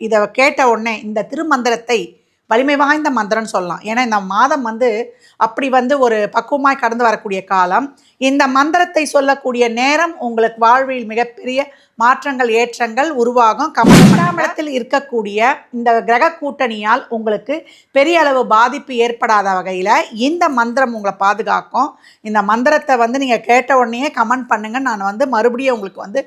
இதை கேட்ட உடனே இந்த திருமந்திரத்தை வலிமை வாய்ந்த மந்திரம்னு சொல்லலாம். ஏன்னா இந்த மாதம் வந்து அப்படி வந்து ஒரு பக்குவமாய் கடந்து வரக்கூடிய காலம். இந்த மந்திரத்தை சொல்லக்கூடிய நேரம் உங்களுக்கு வாழ்வில் மிகப்பெரிய மாற்றங்கள் ஏற்றங்கள் உருவாகும். கமலமண்டலத்தில் இருக்கக்கூடிய இந்த கிரக கூட்டணியால் உங்களுக்கு பெரிய அளவு பாதிப்பு ஏற்படாத வகையில் இந்த மந்திரம் உங்களை பாதுகாக்கும். இந்த மந்திரத்தை வந்து நீங்கள் கேட்ட உடனே கமெண்ட் பண்ணுங்க. நான் வந்து மறுபடியும் உங்களுக்கு வந்து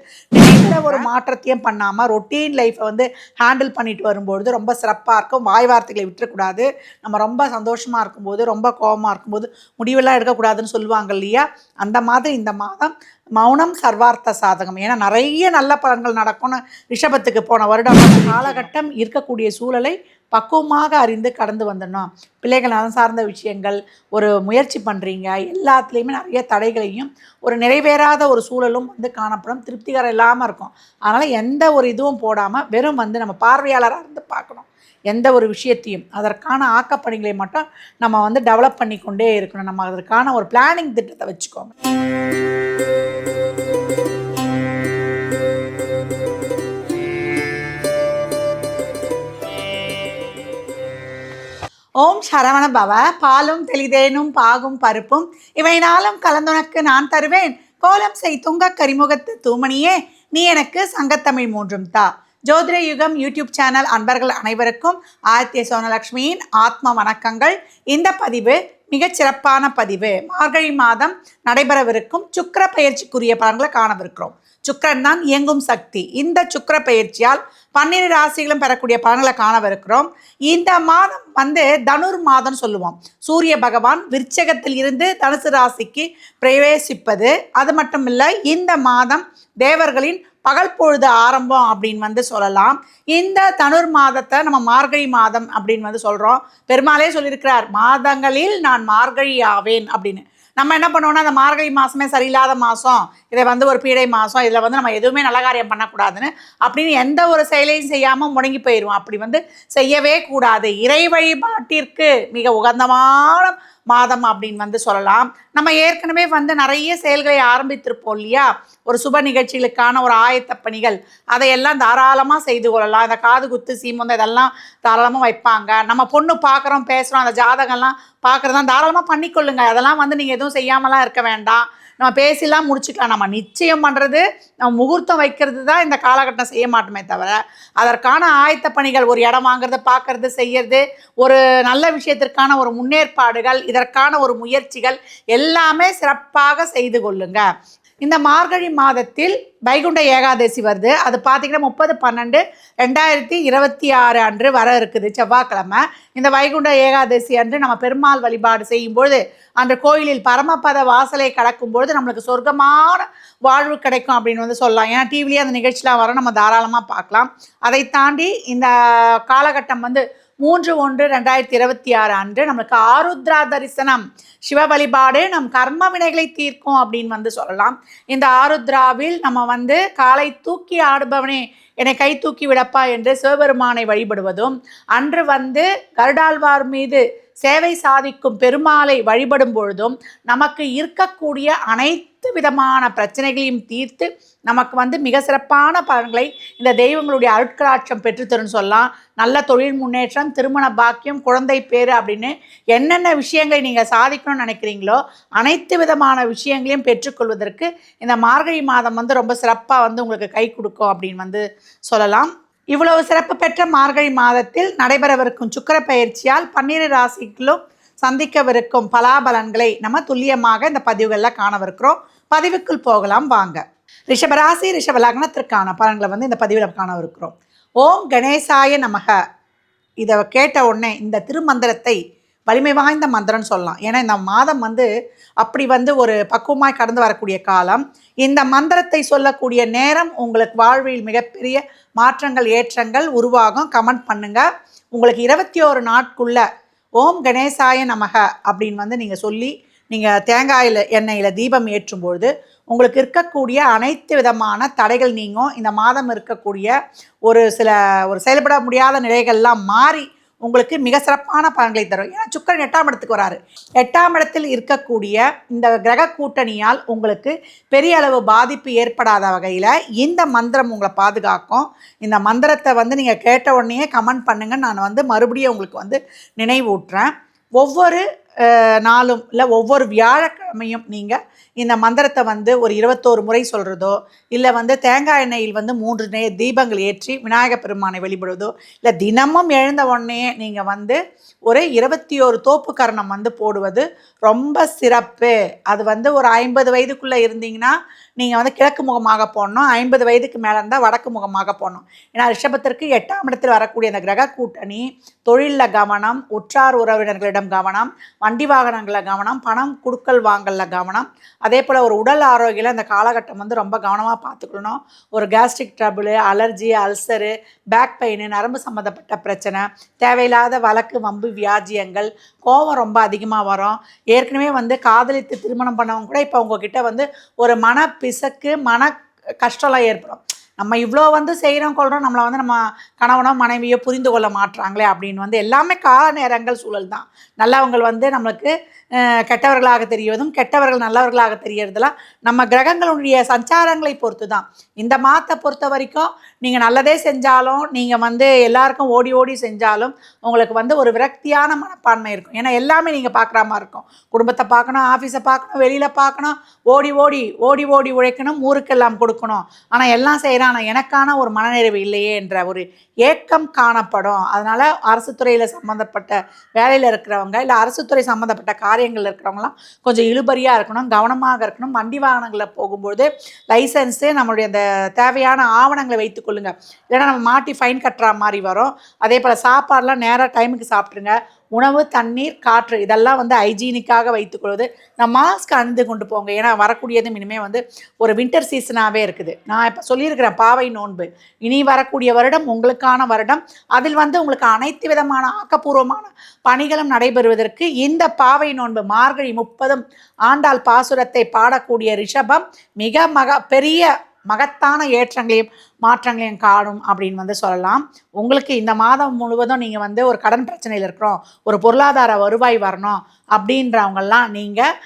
எந்த ஒரு மாற்றத்தையும் பண்ணாமல் ரொட்டீன் லைஃப்பை வந்து ஹேண்டில் பண்ணிட்டு வரும்பொழுது ரொம்ப சிறப்பாக இருக்கும். வாய் வார்த்தைகளை விட்டுறக்கூடாது. நம்ம ரொம்ப சந்தோஷமாக இருக்கும்போது ரொம்ப கோபமாக இருக்கும்போது முடிவெல்லாம் எடுக்கக்கூடாதுன்னு சொல்லுவாங்க இல்லையா? அந்த மாதிரி இந்த மாதம் மௌனம் சர்வார்த்த சாதகம். ஏன்னா நிறைய நல்ல பலன்கள் நடக்கும்னு ரிஷபத்துக்கு போன வருடம் காலகட்டம் இருக்கக்கூடிய சூழலை பக்குவமாக அறிந்து கடந்து வந்துடணும் பிள்ளைகள் நலம் சார்ந்த விஷயங்கள் ஒரு முயற்சி பண்ணுறீங்க எல்லாத்துலேயுமே நிறைய தடைகளையும் ஒரு நிறைவேறாத ஒரு சூழலும் வந்து காணப்படும். திருப்திகரம் இல்லாமல் இருக்கும். அதனால் எந்த ஒரு இதுவும் போடாமல் வெறும் வந்து நம்ம பார்வையாளராக இருந்து பார்க்கணும். எந்த ஒரு விஷயத்தையும் அதற்கான ஆக்கப்பணிகளை மட்டும் நம்ம வந்து டெவலப் பண்ணி கொண்டே இருக்கணும். நம்ம அதற்கான ஒரு பிளானிங் திட்டத்தை வச்சுக்கோங்க. ஓம் சரவண பவ. பாலும் தெளிதேனும் பாகும் பருப்பும் இவை நாளும் கலந்துனக்கு நான் தருவேன். கோலம் செய் துங்க கரிமுகத்து தூமணியே நீ எனக்கு சங்கத்தமிழ் மூன்றும் தா. ஜோதிட யுகம் யூடியூப் சேனல் அன்பர்கள் அனைவருக்கும் ஆதித்ய சோனலக்ஷ்மியின் ஆத்ம வணக்கங்கள். இந்த பதிவு மிகச் சிறப்பான பதிவு. மார்கழி மாதம் நடைபெறவிருக்கும் சுக்கிர பயிற்சிக்குரிய பலன்களை காணவிருக்கிறோம். சுக்கரன் தான் இயங்கும் சக்தி. இந்த சுக்கிர பயிற்சியால் பன்னிரு ராசிகளும் பெறக்கூடிய பலன்களை காணவிருக்கிறோம். இந்த மாதம் வந்து தனுர் மாதம் சொல்லுவோம். சூரிய பகவான் விருச்சகத்தில் இருந்து தனுசு ராசிக்கு பிரவேசிப்பது. அது மட்டும் இல்லை இந்த மாதம் தேவர்களின் பகல் பொழுது ஆரம்பம் அப்படின்னு வந்து சொல்லலாம். இந்த தனுர் மாதத்தை நம்ம மார்கழி மாதம் அப்படின்னு வந்து சொல்கிறோம் பெருமாளே சொல்லியிருக்கிறார் மாதங்களில் நான் மார்கழி ஆவேன் அப்படின்னு. நம்ம என்ன பண்ணுவோம்னா அந்த மார்கழி மாதமே சரியில்லாத மாதம் இதை வந்து ஒரு பீடை மாதம் இதில் வந்து நம்ம எதுவுமே நல்ல காரியம் பண்ணக்கூடாதுன்னு அப்படின்னு எந்த ஒரு செயலையும் செய்யாமல் முடங்கி போயிடுவோம் அப்படி வந்து செய்யவே கூடாது. இறை வழிபாட்டிற்கு மிக உகந்தமான மாதம் அப்படின்னு வந்து சொல்லலாம். நம்ம ஏற்கனவே வந்து நிறைய செயல்களை ஆரம்பித்திருப்போம் இல்லையா? ஒரு சுப நிகழ்ச்சிகளுக்கான ஒரு ஆயத்த பணிகள் அதையெல்லாம் தாராளமாக செய்து கொள்ளலாம். இந்த காது குத்து சீமந்தம் இதெல்லாம் தாராளமாக வைப்பாங்க. நம்ம பொண்ணு பார்க்குறோம் பேசுகிறோம் அந்த ஜாதகம்லாம் பார்க்குறதா தாராளமாக பண்ணிக்கொள்ளுங்க. அதெல்லாம் வந்து நீங்கள் எதுவும் செய்யாமலாம் இருக்க வேண்டாம். நம்ம பேசிலாம் முடிச்சுக்கலாம். நம்ம நிச்சயம் பண்ணுறது நம்ம முகூர்த்தம் வைக்கிறது தான் இந்த காலகட்டம் செய்ய மாட்டோமே தவிர அதற்கான ஆயத்த பணிகள் ஒரு இடம் வாங்குறது பார்க்கறது செய்யறது ஒரு நல்ல விஷயத்திற்கான ஒரு முன்னேற்பாடுகள் இதற்கான ஒரு முயற்சிகள் எல்லாம் எல்லாமே சிறப்பாக செய்து கொள்ளுங்க. இந்த மார்கழி மாதத்தில் வைகுண்ட ஏகாதசி வருது. அது பார்த்தீங்கன்னா முப்பது பன்னெண்டு ரெண்டாயிரத்தி இருபத்தி ஆறு அன்று வர இருக்குது. செவ்வாய்க்கிழமை. இந்த வைகுண்ட ஏகாதசி அன்று நம்ம பெருமாள் வழிபாடு செய்யும்பொழுது அந்த கோயிலில் பரமபத வாசலை கடக்கும்பொழுது நம்மளுக்கு சொர்க்கமான வாழ்வு கிடைக்கும் அப்படின்னு வந்து சொல்லலாம். ஏன்னா டிவிலேயே அந்த நிகழ்ச்சிலாம் வர நம்ம தாராளமாக பார்க்கலாம். அதை தாண்டி இந்த காலகட்டம் வந்து மூன்று ஒன்று ரெண்டாயிரத்தி இருபத்தி ஆறு அன்று நம்மளுக்கு ஆருத்ரா தரிசனம் சிவ வழிபாடு நம் கர்ம வினைகளை தீர்க்கும் அப்படின்னு வந்து சொல்லலாம். இந்த ஆருத்ராவில் நம்ம வந்து காலை தூக்கி ஆடுபவனே என்னை கை தூக்கி விடப்பா என்று சிவபெருமானை வழிபடுவதும் அன்று வந்து கருடாழ்வார் மீது சேவை சாதிக்கும் பெருமாளை வழிபடும் பொழுதும் நமக்கு இருக்கக்கூடிய அனைத்து விதமான பிரச்சனைகளையும் தீர்த்து நமக்கு வந்து மிக சிறப்பான பலன்களை இந்த தெய்வங்களுடைய அருட்களாட்சம் பெற்றுத்தருன்னு சொல்லலாம். நல்ல தொழில் முன்னேற்றம் திருமண பாக்கியம் குழந்தை பேர் அப்படின்னு என்னென்ன விஷயங்களை நீங்கள் சாதிக்கணும்னு நினைக்கிறீங்களோ அனைத்து விதமான விஷயங்களையும் பெற்றுக்கொள்வதற்கு இந்த மார்கழி மாதம் வந்து ரொம்ப சிறப்பாக வந்து உங்களுக்கு கை கொடுக்கும் அப்படின்னு வந்து சொல்லலாம். இவ்வளவு சிறப்பு பெற்ற மார்கழி மாதத்தில் நடைபெறவிருக்கும் சுக்கர பயிற்சியால் பன்னிரு ராசிகளும் சந்திக்கவிருக்கும் பலாபலன்களை நம்ம துல்லியமாக இந்த பதிவுகளில் காணவிருக்கிறோம். பதிவுக்குள் போகலாம் வாங்க. ரிஷபராசி ரிஷப லக்னத்திற்கான பலன்களை வந்து இந்த பதிவில் காணவிருக்கிறோம். ஓம் கணேசாய நமக. இதை கேட்ட உடனே இந்த திருமந்திரத்தை வலிமை வாய்ந்த மந்திரம்னு சொல்லலாம். ஏன்னா இந்த மாதம் வந்து அப்படி வந்து ஒரு பக்குவமாய் கடந்து வரக்கூடிய காலம். இந்த மந்திரத்தை சொல்லக்கூடிய நேரம் உங்களுக்கு வாழ்வில் மிகப்பெரிய மாற்றங்கள் ஏற்றங்கள் உருவாகும். கமெண்ட் பண்ணுங்க. உங்களுக்கு இருபத்தி ஒரு நாட்குள்ள ஓம் கணேசாய நமக அப்படின்னு வந்து நீங்கள் சொல்லி நீங்கள் தேங்காயில் எண்ணெயில் தீபம் ஏற்றும்பொழுது உங்களுக்கு இருக்கக்கூடிய அனைத்து விதமான தடைகள் நீங்கும். இந்த மாதம் இருக்கக்கூடிய ஒரு சில ஒரு செயல்பட முடியாத நிலைகள்லாம் மாறி உங்களுக்கு மிக சிறப்பான பலன்களை தரும். ஏன்னா சுக்கரன் எட்டாம் இடத்துக்கு வராரு. எட்டாம் இடத்தில் இருக்கக்கூடிய இந்த கிரக கூட்டணியால் உங்களுக்கு பெரிய அளவு பாதிப்பு ஏற்படாத வகையில் இந்த மந்திரம் உங்களை பாதுகாக்கும். இந்த மந்திரத்தை வந்து நீங்கள் கேட்ட உடனே கமெண்ட் பண்ணுங்கன்னு நான் வந்து மறுபடியும் உங்களுக்கு வந்து நினைவூட்டுறேன். ஒவ்வொரு நாளும் இல்லை ஒவ்வொரு வியாழக்கிழமையும் நீங்கள் இந்த மந்திரத்தை வந்து ஒரு இருபத்தோரு முறை சொல்கிறதோ இல்லை வந்து தேங்காய் எண்ணெயில் வந்து மூன்று நே தீபங்கள் ஏற்றி விநாயக பெருமானை வழிபடுவதோ இல்லை தினமும் எழுந்த உடனே நீங்கள் வந்து ஒரு இருபத்தி ஒரு தோப்பு கரணம் வந்து போடுவது ரொம்ப சிறப்பு. அது வந்து ஒரு ஐம்பது வயதுக்குள்ளே இருந்தீங்கன்னா நீங்கள் வந்து கிழக்கு முகமாக போடணும் ஐம்பது வயதுக்கு மேலே இருந்தால் வடக்கு முகமாக போடணும். ஏன்னா ரிஷபத்திற்கு எட்டாம் இடத்தில் வரக்கூடிய அந்த கிரக கூட்டணி தொழிலில் கவனம் உற்றார் உறவினர்களிடம் கவனம் வண்டி வாகனங்களில் கவனம் பணம் கொடுக்கல் வாங்கலில் கவனம். அதே போல் ஒரு உடல் ஆரோக்கியில் இந்த காலகட்டம் வந்து ரொம்ப கவனமாக பார்த்துக்கணும். ஒரு gastric trouble allergy ulcer back pain நரம்பு சம்மந்தப்பட்ட பிரச்சனை தேவையில்லாத வழக்கு வம்பு வியாஜியங்கள் கோபம் ரொம்ப அதிகமாக வரும். ஏற்கனவே வந்து காதலித்து திருமணம் பண்ணவங்க கூட இப்போ உங்ககிட்ட வந்து ஒரு மன பிசக்கு மன கஷ்டம்லாம் ஏற்படும். நம்ம இவ்வளோ வந்து செய்கிறோம் கொள்கிறோம் நம்மளை வந்து நம்ம கணவனோ மனைவியோ புரிந்து கொள்ள மாட்டுறாங்களே அப்படின்னு வந்து எல்லாமே கால நேரங்கள் சூழல் தான். நல்லவங்கள் வந்து நம்மளுக்கு கெட்டவர்களாக தெரியவதும் கெட்டவர்கள் நல்லவர்களாக தெரியறதெல்லாம் நம்ம கிரகங்களுடைய சஞ்சாரங்களை பொறுத்து தான். இந்த மாதத்தை பொறுத்த வரைக்கும் நீங்கள் நல்லதே செஞ்சாலும் நீங்கள் வந்து எல்லாருக்கும் ஓடி ஓடி செஞ்சாலும் உங்களுக்கு வந்து ஒரு விரக்தியான மனப்பான்மை இருக்கும். ஏன்னா எல்லாமே நீங்கள் பார்க்குற மாதிரி இருக்கும். குடும்பத்தை பார்க்கணும் ஆஃபீஸை பார்க்கணும் வெளியில் பார்க்கணும் ஓடி ஓடி ஓடி ஓடி உழைக்கணும் ஊருக்கெல்லாம் கொடுக்கணும். ஆனால் எல்லாம் செய்கிறான் எனக்கான ஒரு மனநிறைவு இல்லையே என்ற ஒரு ஏக்கம் காணப்படும். அதனால் அரசு துறையில் சம்மந்தப்பட்ட வேலையில் இருக்கிறவங்க இல்லை அரசு துறை சம்மந்தப்பட்ட காரியங்கள் இருக்கிறவங்களாம் கொஞ்சம் இழுபறியாக இருக்கணும் கவனமாக இருக்கணும். வண்டி வாகனங்களில் போகும்போது லைசன்ஸு நம்மளுடைய அந்த தேவையான ஆவணங்களை வைத்துக்கொள்ளுங்க இல்லைன்னா நம்ம மாட்டி ஃபைன் கட்டுற மாதிரி வரும். அதே போல் சாப்பாடெலாம் நேராக டைமுக்கு சாப்பிட்ருங்க உணவு தண்ணீர் காற்று இதெல்லாம் வந்து ஹைஜீனிக்காக வைத்துக்கொள்வது. நான் மாஸ்க் அணிந்து கொண்டு போங்க. ஏன்னா வரக்கூடியதும் இனிமேல் வந்து ஒரு வின்டர் சீசனாகவே இருக்குது. நான் இப்போ சொல்லியிருக்கிறேன் பாவை நோன்பு. இனி வரக்கூடிய வருடம் உங்களுக்கான வருடம். அதில் வந்து உங்களுக்கு அனைத்து விதமான ஆக்கப்பூர்வமான பணிகளும் நடைபெறுவதற்கு இந்த பாவை நோன்பு மார்கழி முப்பதும் ஆண்டாள் பாசுரத்தை பாடக்கூடிய ரிஷபம் மிக மக பெரிய மகத்தான ஏற்றங்களையும் மாற்றங்களையும் காணும் அப்படின்னு வந்து சொல்லலாம். உங்களுக்கு இந்த மாதம் முழுவதும் நீங்கள் வந்து ஒரு கடன் பிரச்சனையில் இருக்கிறோம் ஒரு பொருளாதார வருவாய் வரணும் அப்படின்றவங்கெல்லாம் நீங்கள்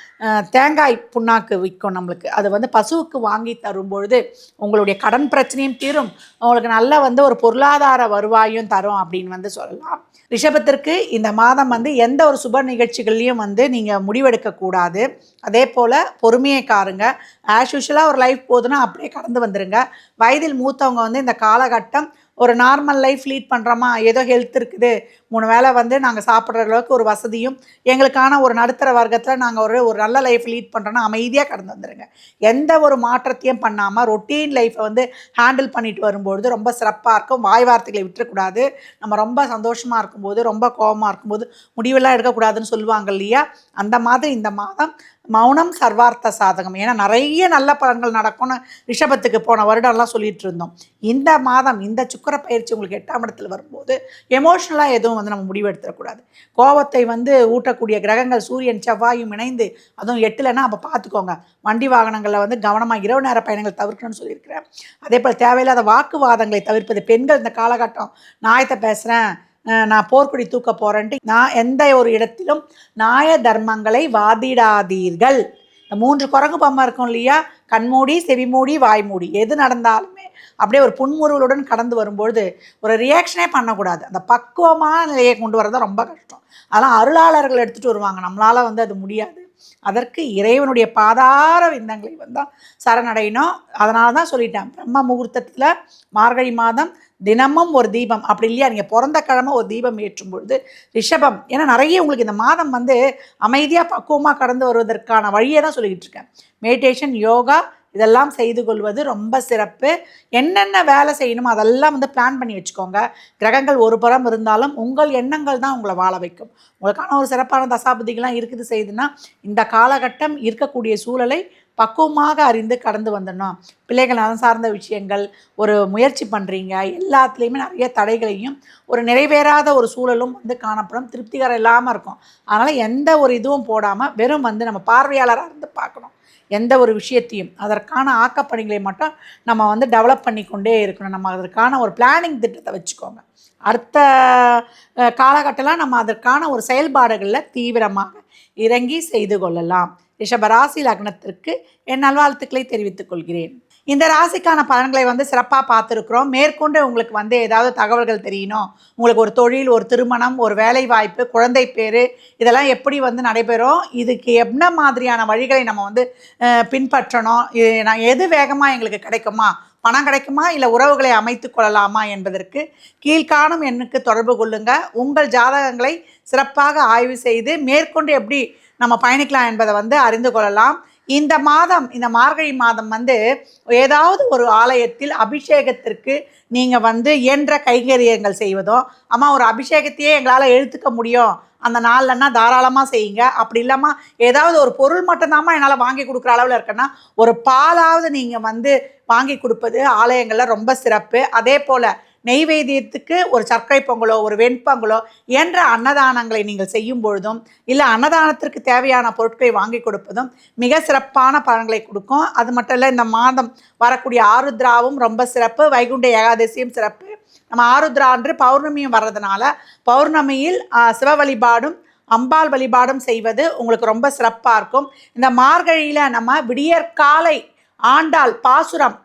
தேங்காய் புண்ணாக்கு விற்கும் நம்மளுக்கு. அது வந்து பசுவுக்கு வாங்கி தரும்பொழுது உங்களுடைய கடன் பிரச்சனையும் தீரும். உங்களுக்கு நல்ல வந்து ஒரு பொருளாதார வருவாயும் தரும் அப்படின்னு வந்து சொல்லலாம். ரிஷபத்திற்கு இந்த மாதம் வந்து எந்த ஒரு சுப நிகழ்ச்சிகள்லையும் வந்து நீங்கள் முடிவெடுக்கக்கூடாது அதே போல் பொறுமையை காருங்க. ஆஸ் யூஷுவலாக ஒரு லைஃப் போதுன்னா அப்படியே கடந்து வந்துடுங்க வயதில் மூத்த மூத்தவங்க வந்து இந்த காலகட்டம் ஒரு நார்மல் லைஃப் லீட் பண்ணுறோமா ஏதோ ஹெல்த் இருக்குது. மூணு வேளை வந்து நாங்கள் சாப்பிட்ற அளவுக்கு ஒரு வசதியும் எங்களுக்கான ஒரு நடுத்தர வர்க்கத்தில் நாங்கள் ஒரு ஒரு நல்ல லைஃப் லீட் பண்ணுறோன்னா அமைதியாக கடந்து வந்துடுங்க எந்த ஒரு மாற்றத்தையும் பண்ணாமல் ரொட்டீன் லைஃப்பை வந்து ஹேண்டில் பண்ணிட்டு வரும்பொழுது ரொம்ப சிறப்பாக இருக்கும். வாய் வார்த்தைகளை விட்டுறக்கூடாது. நம்ம ரொம்ப சந்தோஷமாக இருக்கும்போது ரொம்ப கோபமாக இருக்கும்போது முடிவெல்லாம் எடுக்கக்கூடாதுன்னு சொல்லுவாங்க இல்லையா? அந்த மாதிரி இந்த மாதம் மௌனம் சர்வார்த்த சாதகம். ஏன்னா நிறைய நல்ல பலன்கள் நடக்கும்னு ரிஷபத்துக்கு போன வருடம்லாம் சொல்லிட்டு இருந்தோம். இந்த மாதம் இந்த சுக்கர பயிற்சி உங்களுக்கு எட்டாம் இடத்துல வரும்போது எமோஷ்னலாக எதுவும் வந்து நம்ம முடிவு எடுத்துடக்கூடாது கோபத்தை வந்து ஊட்டக்கூடிய கிரகங்கள் சூரியன் செவ்வாயும் இணைந்து அதுவும் எட்டுலன்னா அப்போ பார்த்துக்கோங்க வண்டி வாகனங்களில் வந்து கவனமாக இரவு நேர பயணங்கள் தவிர்க்கணும்னு சொல்லியிருக்கிறேன். அதே போல் தேவையில்லாத வாக்குவாதங்களை தவிர்ப்பது. பெண்கள் இந்த காலகட்டம் நாயத்தை பேசுகிறேன் நான் போர்க்குடி தூக்க போகிறேன்ட்டு நான் எந்த ஒரு இடத்திலும் நாய தர்மங்களை வாதிடாதீர்கள். மூன்று குரங்கு பொம்மை இருக்கும் இல்லையா? கண்மூடி செவிமூடி வாய்மூடி எது நடந்தாலுமே அப்படியே ஒரு புன்முறுவலுடன் கடந்து வரும்பொழுது ஒரு ரியாக்ஷனே பண்ணக்கூடாது. அந்த பக்குவமான நிலையை கொண்டு வரது ரொம்ப கஷ்டம். அதெல்லாம் அருளாளர்கள் எடுத்துகிட்டு வருவாங்க. நம்மளால் வந்து அது முடியாது. அதற்கு இறைவனுடைய பாதார விந்தங்களை வந்தால் சரணடையணும். அதனால தான் சொல்லிட்டேன். பிரம்ம முகூர்த்தத்தில் மார்கழி மாதம் தினமும் ஒரு தீபம். அப்படி இல்லையா? நீங்கள் பிறந்த கிழமை ஒரு தீபம் ஏற்றும் பொழுது ரிஷபம். ஏன்னா நிறைய உங்களுக்கு இந்த மாதம் வந்து அமைதியாக பக்குவமாக கடந்து வருவதற்கான வழியை தான் சொல்லிக்கிட்டு இருக்கேன். மெடிடேஷன் யோகா இதெல்லாம் செய்து கொள்வது ரொம்ப சிறப்பு. என்னென்ன வேலை செய்யணுமோ அதெல்லாம் வந்து பிளான் பண்ணி வச்சுக்கோங்க. கிரகங்கள் ஒரு புறம் இருந்தாலும் உங்கள் எண்ணங்கள் தான் உங்களை வாழ வைக்கும். உங்களுக்கான ஒரு சிறப்பான தசாபதிகள்லாம் இருக்குது செய்யுதுன்னா இந்த காலகட்டம் இருக்கக்கூடிய சூழலை பக்குவமாக அறிந்து கடந்து வந்துடணும் பிள்ளைகள் நலம் சார்ந்த விஷயங்கள் ஒரு முயற்சி பண்ணுறீங்க எல்லாத்துலேயுமே நிறைய தடைகளையும் ஒரு நிறைவேறாத ஒரு சூழலும் வந்து காணப்படும். திருப்திகரம் இல்லாமல் இருக்கும். அதனால் எந்த ஒரு இதுவும் போடாமல் வெறும் வந்து நம்ம பார்வையாளராக இருந்து பார்க்கணும். எந்த ஒரு விஷயத்தையும். அதற்கான ஆக்கப்பணிகளை மட்டும் நம்ம வந்து டெவலப் பண்ணிக்கொண்டே இருக்கணும். நம்ம அதற்கான ஒரு பிளானிங் திட்டத்தை வச்சுக்கோங்க. அடுத்த காலகட்டத்தில் நம்ம அதற்கான ஒரு செயல்பாடுகளில் தீவிரமாக இறங்கி செய்து கொள்ளலாம். ரிஷபராசி லக்னத்திற்கு என் நல்வாழ்த்துக்களை தெரிவித்துக் கொள்கிறேன். இந்த ராசிக்கான பலன்களை வந்து சிறப்பாக பார்த்துருக்குறோம். மேற்கொண்டு உங்களுக்கு வந்து ஏதாவது தகவல்கள் தெரியணும். உங்களுக்கு ஒரு தொழில் ஒரு திருமணம் ஒரு வேலை வாய்ப்பு குழந்தை பேர் இதெல்லாம் எப்படி வந்து நடைபெறும் இதுக்கு என்ன மாதிரியான வழிகளை நம்ம வந்து பின்பற்றணும் நான் எது வேகமாக எங்களுக்கு கிடைக்குமா பணம் கிடைக்குமா இல்லை உறவுகளை அமைத்து கொள்ளலாமா என்பதற்கு கீழ்காணும் எண்ணுக்கு தொடர்பு கொள்ளுங்க. உங்கள் ஜாதகங்களை சிறப்பாக ஆய்வு செய்து மேற்கொண்டு எப்படி நம்ம பயணிக்கலாம் என்பதை வந்து அறிந்து கொள்ளலாம். இந்த மாதம் இந்த மார்கழி மாதம் வந்து ஏதாவது ஒரு ஆலயத்தில் அபிஷேகத்திற்கு நீங்கள் வந்து இயன்ற கைங்கரியங்கள் செய்வதோ அம்மா ஒரு அபிஷேகத்தையே எங்களால் எழுத்துக்க முடியும். அந்த நாள்லன்னா தாராளமாக செய்யுங்க. அப்படி இல்லாமல் ஏதாவது ஒரு பொருள் மட்டும்தாம்மா என்னால் வாங்கி கொடுக்குற அளவில் இருக்குன்னா ஒரு பாலாவது நீங்கள் வந்து வாங்கி கொடுப்பது ஆலயங்களில் ரொம்ப சிறப்பு. அதே போல் நெய்வேத்தியத்துக்கு ஒரு சர்க்கரை பொங்கலோ ஒரு வெண்பொங்கலோ என்ற அன்னதானங்களை நீங்கள் செய்யும் பொழுதும் இல்லை அன்னதானத்திற்கு தேவையான பொருட்களை வாங்கி கொடுப்பதும் மிக சிறப்பான பலன்களை கொடுக்கும். அது மட்டும் இல்லை இந்த மாதம் வரக்கூடிய ஆருத்ராவும் ரொம்ப சிறப்பு வைகுண்ட ஏகாதசியும் சிறப்பு. நம்ம ஆருத்ரா அன்று பௌர்ணமியும் வர்றதுனால பௌர்ணமியில் சிவ வழிபாடும் அம்பாள் வழிபாடும் செய்வது உங்களுக்கு ரொம்ப சிறப்பாக இருக்கும். இந்த மார்கழியில் நம்ம விடியற்காலை ஆண்டாள் பாசுரம்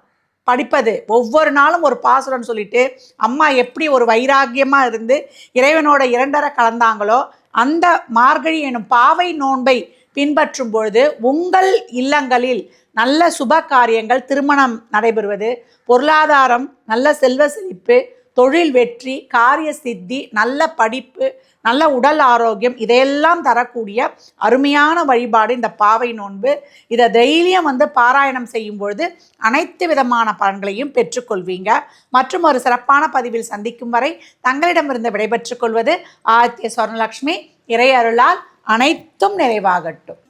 படிப்பது. ஒவ்வொரு நாளும் ஒரு பாசுரம் சொல்லிட்டு அம்மா எப்படி ஒரு வைராக்கியமாக இருந்து இறைவனோட இரண்டரை கலந்தாங்களோ அந்த மார்கழி எனும் பாவை நோன்பை பின்பற்றும் பொழுது உங்கள் இல்லங்களில் நல்ல சுப காரியங்கள் திருமணம் நடைபெறுவது பொருளாதாரம் நல்ல செல்வ செழிப்பு தொழில் வெற்றி காரிய சித்தி நல்ல படிப்பு நல்ல உடல் ஆரோக்கியம் இதையெல்லாம் தரக்கூடிய அருமையான வழிபாடு இந்த பாவை நோன்பு. இதை தைரியம் வந்து பாராயணம் செய்யும் பொழுது அனைத்து விதமான பலன்களையும் பெற்றுக்கொள்வீங்க. மற்றும் ஒரு சிறப்பான பதிவில் சந்திக்கும் வரை தங்களிடமிருந்து விடைபெற்றுக் கொள்வது ஆதித்ய சுவர்ணலக்ஷ்மி இறை அருளால் அனைத்தும் நிறைவாகட்டும்.